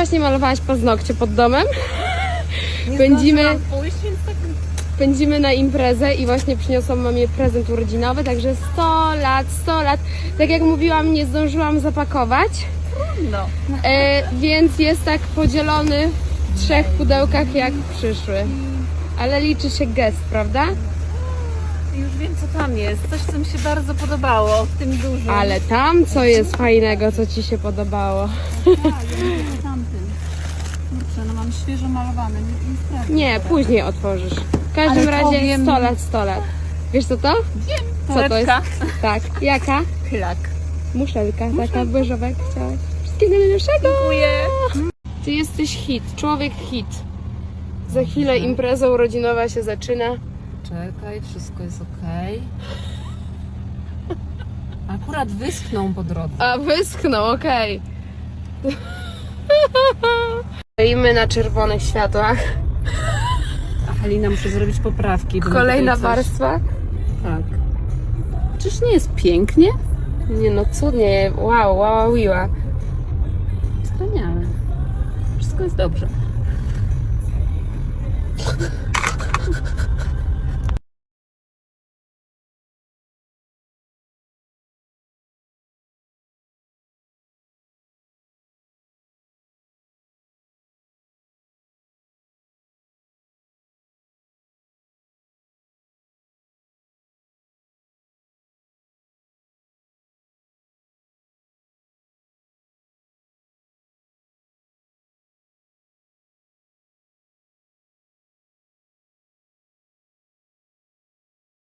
właśnie malowałaś paznokcie pod domem. Nie zdążyłam Pójść, więc tak Pędzimy na imprezę i właśnie przyniosłam mamie prezent urodzinowy, także 100 lat, 100 lat. Tak jak mówiłam, nie zdążyłam zapakować, no. e, więc jest tak podzielony w trzech pudełkach jak przyszły. Ale liczy się gest, prawda? Już wiem co tam jest. Coś co mi się bardzo podobało w tym dużym. Ale tam co jest fajnego, co Ci się podobało? Tak, ja tamtym. Kurczę, no mam świeżo malowane, nie, nie sprawdzę. Nie, później otworzysz. W każdym Ale razie powiem- 100 lat, 100 lat. Wiesz co to? Wiem, Co to jest? Tak. Jaka? Klak. Muszelka, taka beżowa jak chciałaś. Wszystkiego najlepszego! Dziękuję. Ty jesteś hit, człowiek hit. Za chwilę impreza urodzinowa się zaczyna. Czekaj, wszystko jest okej. Akurat wyschną po drodze. A wyschnął, okej. Stoimy na czerwonych światłach. A Halina muszę zrobić poprawki. bo mi Kolejna tutaj coś- warstwa. Tak. Czyż nie jest pięknie? Nie no, cudnie. Wow, wow, wiła. Wspaniale. Wszystko jest dobrze.